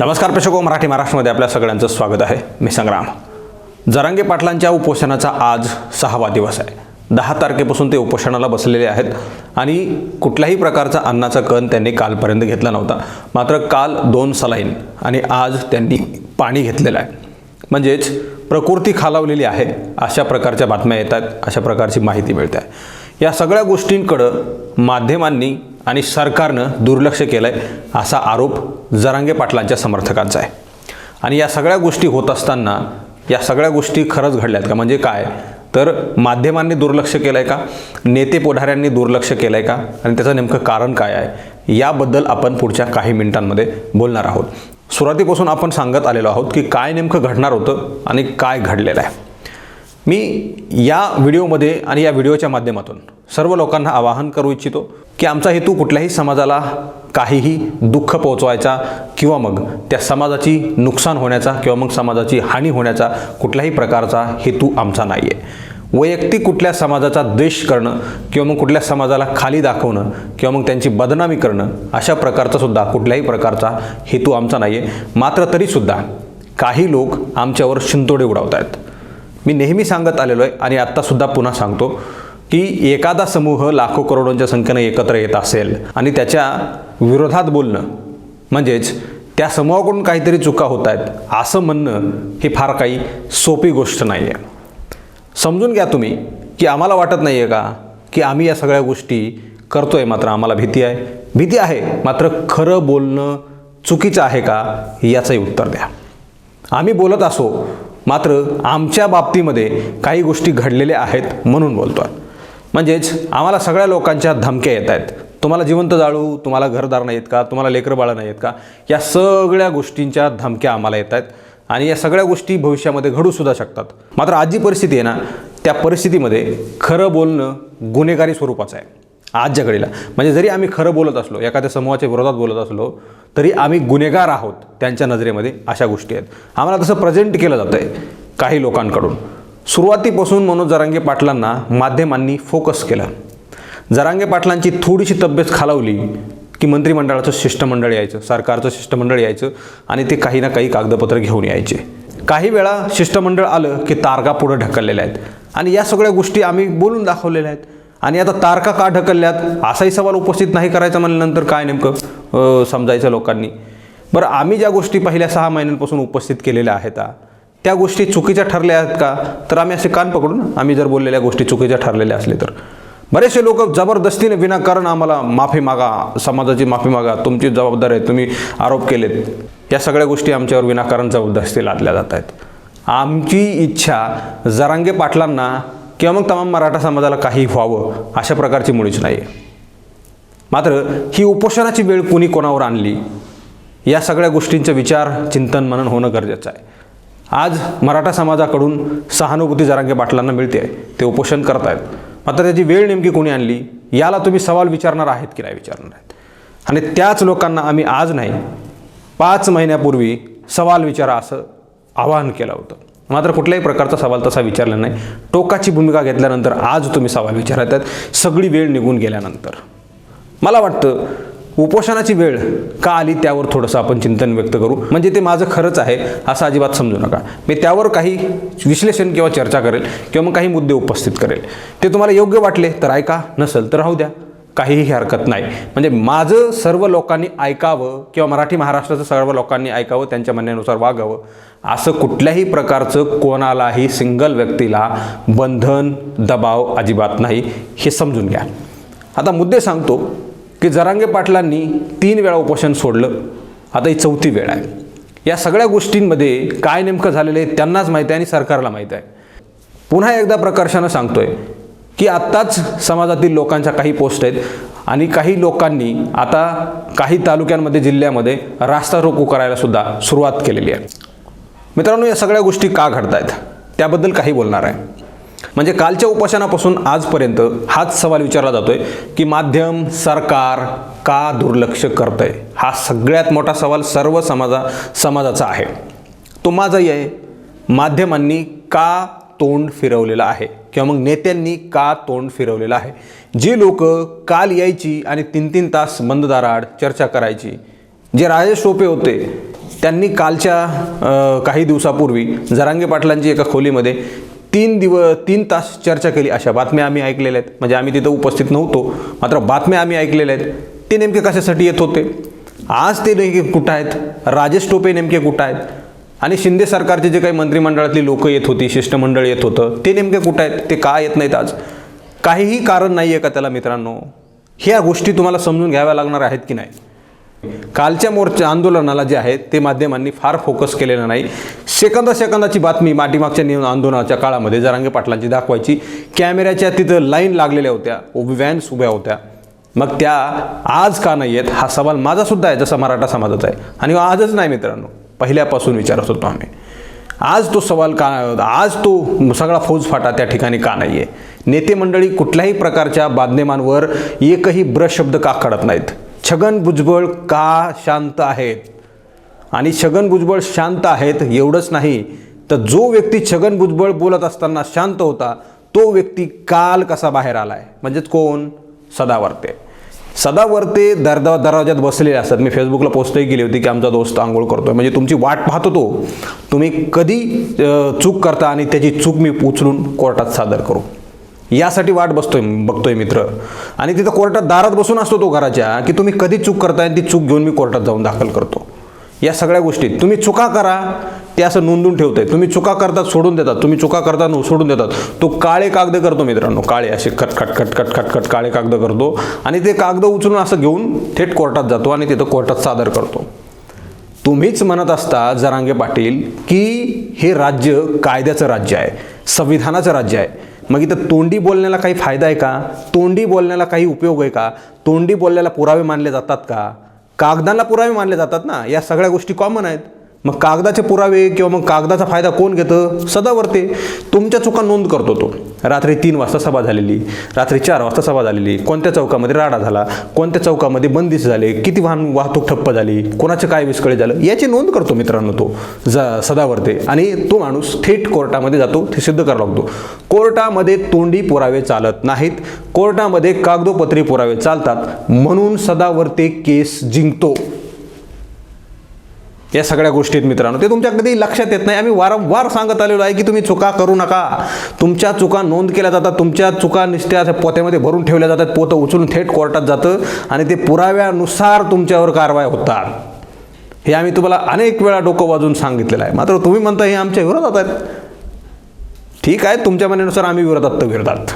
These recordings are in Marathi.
नमस्कार प्रेक्षको मराठी महाराष्ट्रामध्ये आपल्या सगळ्यांचं स्वागत आहे. मी संग्राम. जरांगे पाटलांच्या उपोषणाचा आज सहावा दिवस आहे. दहा तारखेपासून ते उपोषणाला बसलेले आहेत आणि कुठल्याही प्रकारचा अन्नाचा कण त्यांनी कालपर्यंत घेतला नव्हता. मात्र काल दोन सलाईन आणि आज त्यांनी पाणी घेतलेलं आहे. म्हणजेच प्रकृती खालावलेली आहे अशा प्रकारच्या बातम्या येतात अशा प्रकारची माहिती मिळते आहे. या सगळ्या गोष्टींकडं माध्यमांनी आणि सरकारनं दुर्लक्ष केलं आहे असा आरोप जरांगे पाटलांच्या समर्थकांचा आहे. आणि या सगळ्या गोष्टी होत असताना या सगळ्या गोष्टी खरंच घडल्यात का? म्हणजे काय? तर माध्यमांनी दुर्लक्ष केलं आहे का? नेते पुढाऱ्यांनी दुर्लक्ष केलं आहे का? आणि त्याचं नेमकं कारण काय आहे? याबद्दल आपण पुढच्या काही मिनिटांमध्ये बोलणार आहोत. सुरुवातीपासून आपण सांगत आलेलो आहोत की काय नेमकं घडणार होतं आणि काय घडलेलं आहे. मी या व्हिडिओमध्ये आणि या व्हिडिओच्या माध्यमातून सर्व लोकांना आवाहन करू इच्छितो की आमचा हेतू कुठल्याही समाजाला काहीही दुःख पोहोचवायचा किंवा मग त्या समाजाची नुकसान होण्याचा किंवा मग समाजाची हानी होण्याचा कुठल्याही प्रकारचा हेतू आमचा नाही आहे वैयक्तिक कुठल्या समाजाचा द्वेष करणं किंवा मग कुठल्या समाजाला खाली दाखवणं किंवा मग त्यांची बदनामी करणं अशा प्रकारचा सुद्धा कुठल्याही प्रकारचा हेतू आमचा नाही आहे मात्र तरीसुद्धा काही लोक आमच्यावर शिंतोडे उडवत आहेत मी नेहमी सांगत आलेलो आहे आणि आत्तासुद्धा पुन्हा सांगतो की एखादा समूह लाखो करोडोंच्या संख्येनं एकत्र येत असेल आणि त्याच्या विरोधात बोलणं म्हणजेच त्या समूहाकडून काहीतरी चुका होत आहेत असं म्हणणं ही फार काही सोपी गोष्ट नाही आहे समजून घ्या तुम्ही की आम्हाला वाटत नाही आहे का की आम्ही या सगळ्या गोष्टी करतो आहे मात्र आम्हाला भीती आहे. भीती आहे मात्र खरं बोलणं चुकीचं आहे का याचंही उत्तर द्या. आम्ही बोलत असो मात्र आमच्या बाबतीमध्ये काही गोष्टी घडलेल्या आहेत म्हणून बोलतो आहे म्हणजेच आम्हाला सगळ्या लोकांच्या धमक्या येत आहेत. तुम्हाला जिवंत जाळू तुम्हाला घरदार नाही आहेत का तुम्हाला लेकरं बाळं नाही आहेत का या सगळ्या गोष्टींच्या धमक्या आम्हाला येत आहेत. आणि या सगळ्या गोष्टी भविष्यामध्ये घडूसुद्धा शकतात. मात्र आज जी परिस्थिती आहे ना त्या परिस्थितीमध्ये खरं बोलणं गुन्हेगारी स्वरूपाचं आहे. आजच्या घडीला. म्हणजे जरी आम्ही खरं बोलत असलो एखाद्या समूहाच्या विरोधात बोलत असलो तरी आम्ही गुन्हेगार आहोत त्यांच्या नजरेमध्ये अशा गोष्टी आहेत. आम्हाला तसं प्रेझेंट केलं जातं आहे काही लोकांकडून. सुरुवातीपासून मनोज जरांगे पाटलांना माध्यमांनी फोकस केला. जरांगे पाटलांची थोडीशी तब्येत खालावली की मंत्रिमंडळाचं शिष्टमंडळ यायचं सरकारचं शिष्टमंडळ यायचं आणि ते काही ना काही कागदपत्र घेऊन यायचे. काही वेळा शिष्टमंडळ आलं की तारका पुढं ढकललेल्या आहेत. आणि या सगळ्या गोष्टी आम्ही बोलून दाखवलेल्या आहेत. आणि आता तारका का ढकलल्यात? असाही सवाल उपस्थित नाही करायचा म्हणल्यानंतर काय नेमकं समजायचं लोकांनी? बरं आम्ही ज्या गोष्टी पहिल्या सहा महिन्यांपासून उपस्थित केलेल्या आहेत त्या गोष्टी चुकीच्या ठरल्या आहेत का? तर आम्ही असे कान पकडून आम्ही जर बोललेल्या गोष्टी चुकीच्या ठरलेल्या असले तर. बरेचसे लोक जबरदस्तीने विनाकारण आम्हाला माफी मागा समाजाची माफी मागा तुमची जबाबदारी आहे तुम्ही आरोप केलेत. या सगळ्या गोष्टी आमच्यावर विनाकारण जबरदस्ती लादल्या जात आहेत. आमची इच्छा जरांगे पाटलांना किंवा मग तमाम मराठा समाजाला काही व्हावं अशा प्रकारची मुळीच नाही आहे मात्र ही उपोषणाची वेळ कुणी कोणावर आणली या सगळ्या गोष्टींचं विचार चिंतन मनन होणं गरजेचं आहे. आज मराठा समाजाकडून सहानुभूती जरांगे पाटलांना मिळते ते उपोषण करत आहेत मात्र त्याची वेळ नेमकी कोणी आणली याला तुम्ही सवाल विचारणार आहेत की नाही विचारणार आहेत? आणि त्याच लोकांना आम्ही आज नाही पाच महिन्यापूर्वी सवाल विचारा असं आवाहन केलं होतं. मात्र कुठल्याही प्रकारचा सवाल तसा विचारला नाही. टोकाची भूमिका घेतल्यानंतर आज तुम्ही सवाल विचारत आहेत. सगळी वेळ निघून गेल्यानंतर. मला वाटतं उपोषणाची वेळ का आली त्यावर थोडंसं आपण चिंतन व्यक्त करू. म्हणजे ते माझं खरंच आहे असं अजिबात समजू नका. मी त्यावर काही विश्लेषण किंवा चर्चा करेल किंवा मग काही मुद्दे उपस्थित करेल. ते तुम्हाला योग्य वाटले तर ऐका नसेल तर राहू द्या. काहीही हरकत नाही. म्हणजे माझं सर्व लोकांनी ऐकावं किंवा मराठी महाराष्ट्राचं सर्व लोकांनी ऐकावं त्यांच्या म्हणण्यानुसार वागावं असं कुठल्याही प्रकारचं कोणालाही सिंगल व्यक्तीला बंधन दबाव अजिबात नाही हे समजून घ्या. आता मुद्दे सांगतो की जरांगे पाटलांनी तीन वेळा उपोषण सोडलं. आता ही चौथी वेळ आहे. या सगळ्या गोष्टींमध्ये काय नेमकं झालेलं आहे त्यांनाच माहीत आहे आणि सरकारला माहीत आहे. पुन्हा एकदा प्रकर्षानं सांगतोय की आत्ताच समाजातील लोकांच्या काही पोस्ट आहेत आणि काही लोकांनी आता काही तालुक्यांमध्ये जिल्ह्यामध्ये रास्ता रोको करायला सुद्धा सुरुवात केलेली आहे. मित्रांनो या सगळ्या गोष्टी का घडत आहेत त्याबद्दल काही बोलणार आहे. म्हणजे कालच्या उपोषणापासून आजपर्यंत हाच सवाल विचारला जातोय की माध्यम सरकार का दुर्लक्ष करतंय? हा सगळ्यात मोठा सवाल सर्व समाजा समाजाचा आहे. तो माझाही आहे. माध्यमांनी का तोंड फिरवलेलं आहे. किंवा मग नेत्यांनी का तोंड फिरवलेलं आहे. जे लोक काल यायची आणि तीन तीन तास बंद चर्चा करायची. जे राजेश टोपे होते त्यांनी कालच्या काही दिवसापूर्वी जरांगे पाटलांची एका खोलीमध्ये तीन दिव तीन तास चर्चा केली. अशा बातम्या आम्ही ऐकलेल्या आहेत. म्हणजे आम्ही तिथं उपस्थित नव्हतो. मात्र बातम्या आम्ही ऐकलेल्या आहेत. ते नेमके कशासाठी येत होते? आज ते नेमके कुठं आहेत? राजेश टोपे नेमके कुठं आहेत? आणि शिंदे सरकारचे जे काही मंत्रिमंडळातली लोक येत होती शिष्टमंडळ येत होतं ते नेमके कुठं आहेत? ते का येत नाहीत आज? काहीही कारण नाही आहे का त्याला मित्रांनो? ह्या गोष्टी तुम्हाला समजून घ्याव्या लागणार आहेत की नाही? कालच्या मोर्चा आंदोलनाला जे आहे ते माध्यमांनी फार फोकस केलेलं नाही. सेकंदा सेकंदाची बातमी माठीमागच्या नियम आंदोलनाच्या काळामध्ये जरांगे पाटलांची दाखवायची. कॅमेऱ्याच्या तिथं लाईन लागलेल्या होत्या व्हॅन्स उभ्या होत्या. मग त्या आज का नाही आहेत हा सवाल माझासुद्धा आहे जसा मराठा समाजाचा आहे. आणि आजच नाही मित्रांनो. पहिल्यापासून विचारत होतो आम्ही. आज तो सवाल का आज तो सगळा फौजफाटा त्या ठिकाणी का नाही आहे नेते मंडळी कुठल्याही प्रकारच्या बांधनेमांवर एकही ब्रश शब्द का काढत नाहीत? छगन भुजबळ का शांत आहेत? आणि छगन भुजबळ शांत आहेत एवढंच नाही तर जो व्यक्ती छगन भुजबळ बोलत असताना शांत होता तो व्यक्ती काल कसा बाहेर आला आहे म्हणजेच कोण? सदावर्ते. सदावर्ते दरदा दरवाज्यात बसलेले असतात. मी फेसबुकला पोस्टही केली होती की आमचा दोस्त आंघोळ करतोय. म्हणजे तुमची वाट पाहत होतो तुम्ही कधी चूक करता आणि त्याची चूक मी उचलून कोर्टात सादर करू. यासाठी वाट बसतोय बघतोय मित्र. आणि तिथं कोर्टात दारात बसून असतो तो घराच्या की तुम्ही कधी चूक करताय ती चूक घेऊन मी कोर्टात जाऊन दाखल करतो. या सगळ्या गोष्टी. तुम्ही चुका करा ते असं नोंदून ठेवतंय तुम्ही चुका करतात सोडून देतात. तुम्ही चुका करतात सोडून देतात. तो काळे कागद करतो मित्रांनो. काळे असे खट खट खट खट खट खट काळे कागद करतो. आणि ते कागद उचलून असं घेऊन थेट कोर्टात जातो आणि तिथं कोर्टात सादर करतो. तुम्हीच म्हणत असता जरांगे पाटील की हे राज्य कायद्याचं राज्य आहे संविधानाचं राज्य आहे. मग इथं तोंडी बोलण्याला काही फायदा आहे का? तोंडी बोलण्याला काही उपयोग आहे का? तोंडी बोलण्याला पुरावे मानले जातात का? कागदाला पुरावे मानले जातात ना? या सगळ्या गोष्टी कॉमन आहेत. मग कागदाचे पुरावे किंवा मग कागदाचा फायदा कोण घेतं? सदावरते. तुमच्या चुका नोंद करतो तो. रात्री तीन वाजता सभा झालेली रात्री चार वाजता सभा झालेली कोणत्या चौकामध्ये राडा झाला कोणत्या चौकामध्ये बंदिश झाले किती वाहन वाहतूक ठप्प झाली कोणाचे काय विस्कळे झालं याची नोंद करतो मित्रांनो तो ज सदावरते. आणि तो माणूस थेट कोर्टामध्ये जातो ते सिद्ध करावा लागतो. कोर्टामध्ये तोंडी पुरावे चालत नाहीत. कोर्टामध्ये कागदोपत्री पुरावे चालतात. म्हणून सदावरते केस जिंकतो. या सगळ्या गोष्टीत मित्रांनो ते तुमच्या कधी लक्षात येत नाही. आम्ही वारंवार सांगत आलेलो आहे की तुम्ही चुका करू नका. तुमच्या चुका नोंद केल्या जातात. तुमच्या चुका निश्चित पोत्यामध्ये भरून ठेवल्या जातात. पोतं उचलून थेट कोर्टात जातं आणि ते पुराव्यानुसार तुमच्यावर कारवाई होतात. हे आम्ही तुम्हाला अनेक वेळा डोकं वाजून सांगितलेलं आहे. मात्र तुम्ही म्हणता हे आमच्या विरोधात आहेत. ठीक आहे तुमच्या म्हणण्यानुसार आम्ही विरोधात तर विरोधात.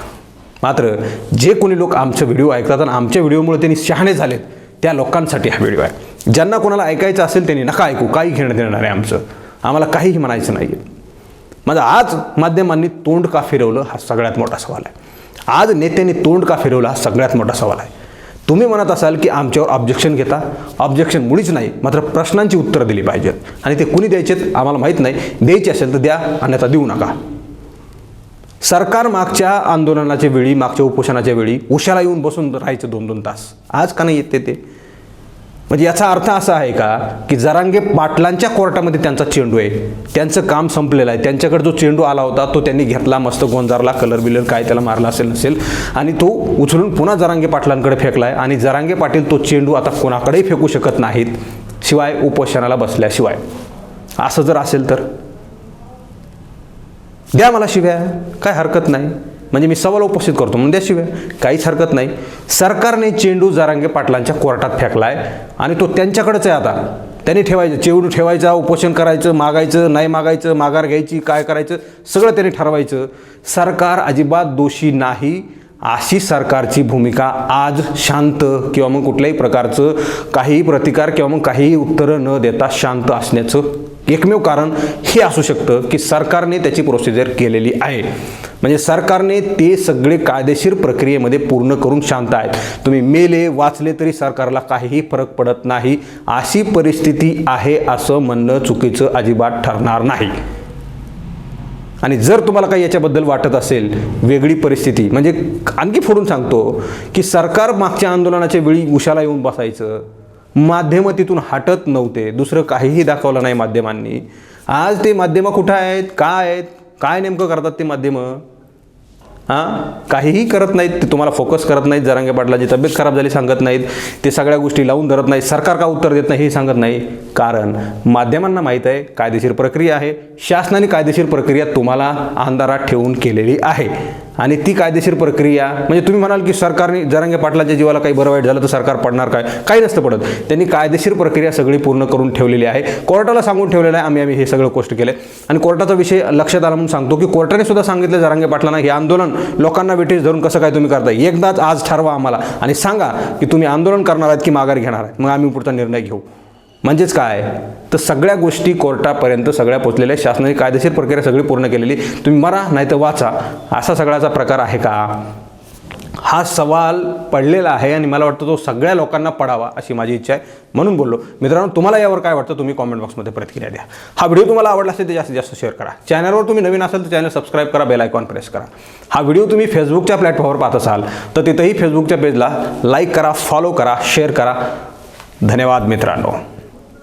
मात्र जे कोणी लोक आमचे व्हिडिओ ऐकतात आणि आमच्या व्हिडिओमुळे त्यांनी शहाणे झालेत त्या लोकांसाठी हा व्हिडिओ आहे. ज्यांना कोणाला ऐकायचं असेल त्यांनी नका ऐकू काही घेणं देणार आहे आमचं. आम्हाला काहीही म्हणायचं नाही आहे माझं आज माध्यमांनी तोंड का फिरवलं हा सगळ्यात मोठा सवाल आहे. आज नेत्यांनी तोंड का फिरवलं हा सगळ्यात मोठा सवाल आहे. तुम्ही म्हणत असाल की आमच्यावर ऑब्जेक्शन घेता ऑब्जेक्शन मुळीच नाही मात्र प्रश्नांची उत्तरं दिली पाहिजेत. आणि ते कुणी द्यायचेत आम्हाला माहीत नाही. द्यायचे असेल तर द्या अन्यथा देऊ नका. सरकार मागच्या आंदोलनाच्या वेळी मागच्या उपोषणाच्या वेळी उशाला येऊन बसून राहायचं दोन दोन तास. आज का नाही येते ते? म्हणजे याचा अर्थ असा आहे का की जरांगे पाटलांच्या कोर्टामध्ये त्यांचा चेंडू आहे. त्यांचं काम संपलेलं आहे. त्यांच्याकडे जो चेंडू आला होता तो त्यांनी घेतला मस्त गोंजारला कलर बिलर काय त्याला मारला असेल नसेल. आणि तो उचलून पुन्हा जरांगे पाटलांकडे फेकला आहे आणि जरांगे पाटील तो चेंडू आता कोणाकडेही फेकू शकत नाहीत शिवाय उपोषणाला बसल्याशिवाय. असं जर असेल तर? द्या मला शिव्या. काय हरकत नाही. म्हणजे मी सवाल उपस्थित करतो. म्हणजे त्याशिवाय काहीच हरकत नाही. सरकारने चेंडू जारांगे पाटलांच्या कोर्टात फेकलाय आणि तो त्यांच्याकडेच आहे आता. त्यांनी ठेवायचं चेंडू ठेवायचा उपोषण करायचं मागायचं नाही मागायचं माघार घ्यायची काय करायचं सगळं त्यांनी ठरवायचं. सरकार अजिबात दोषी नाही. अशी सरकारची भूमिका आज शांत किंवा मग कुठल्याही प्रकारचं काहीही प्रतिकार किंवा मग काहीही उत्तरं न देता शांत असण्याचं एकमेव कारण हे असू शकतं की सरकारने त्याची प्रोसिजर केलेली आहे. म्हणजे सरकारने ते सगळे कायदेशीर प्रक्रियेमध्ये पूर्ण करून शांत आहेत. तुम्ही मेले वाचले तरी सरकारला काहीही फरक पडत नाही. अशी परिस्थिती आहे असं म्हणणं चुकीचं अजिबात ठरणार नाही. आणि जर तुम्हाला काही याच्याबद्दल वाटत असेल वेगळी परिस्थिती म्हणजे आणखी फोडून सांगतो की सरकार मागच्या आंदोलनाच्या वेळी उशाला येऊन बसायचं माध्यमं तिथून हटत नव्हते. दुसरं काहीही दाखवलं नाही माध्यमांनी. आज ते माध्यमं कुठं आहेत? काय आहेत? काय नेमकं करतात ते माध्यमं? हां? काहीही करत नाहीत ते तुम्हाला फोकस करत नाहीत. जरांगे पाटलाची तब्येत खराब झाली सांगत नाहीत. ते सगळ्या गोष्टी लावून धरत नाहीत. सरकार का उत्तर देत नाही हे सांगत नाही. कारण माध्यमांना माहीत आहे कायदेशीर प्रक्रिया आहे. शासनाने कायदेशीर प्रक्रिया तुम्हाला अंधारात ठेवून केलेली आहे. आणि ती कायदेशीर प्रक्रिया म्हणजे तुम्ही म्हणाल की सरकारने जरांगे पाटलाच्या जीवाला काही बरं वाईट झालं तर सरकार पडणार काय? काही नसतं पडत. त्यांनी कायदेशीर प्रक्रिया सगळी पूर्ण करून ठेवलेली आहे. कोर्टाला सांगून ठेवलेलं आहे आम्ही आम्ही हे सगळं गोष्ट केले आणि कोर्टाचा विषय लक्षात आला म्हणून सांगतो की कोर्टाने सुद्धा सांगितलं जरांगे पाटलांना हे आंदोलन लोकांना वेटेज धरून कसं काय तुम्ही करताय? एकदाच आज ठरवा आम्हाला. आणि सांगा की तुम्ही आंदोलन करणार आहात की माघार घेणार आहे मग आम्ही पुढचा निर्णय घेऊ. म्हणजेच काय? तर सगळ्या गोष्टी कोर्टापर्यंत सगळ्या पोचलेल्या शासनाची कायदेशीर प्रक्रिया सगळी पूर्ण केलेली तुम्ही मरा नाही तर वाचा. असा सगळ्याचा प्रकार आहे का? हा सवाल पडलेला आहे आणि मला वाटतं तो सगळ्या लोकांना पडावा अशी माझी इच्छा आहे. म्हणून बोललो. मित्रांनो तुम्हाला यावर काय वाटतं? तुम्ही कॉमेंट बॉक्समध्ये प्रतिक्रिया द्या. हा व्हिडिओ तुम्हाला आवडला असेल तर जास्तीत जास्त शेअर करा. चॅनलवर तुम्ही नवीन असाल तर चॅनल सबस्क्राईब करा बेल आयकॉन प्रेस करा. हा व्हिडिओ तुम्ही फेसबुकच्या प्लॅटफॉर्मवर पाहत असाल तर तिथंही फेसबुकच्या पेजला लाईक करा फॉलो करा शेअर करा. धन्यवाद मित्रांनो.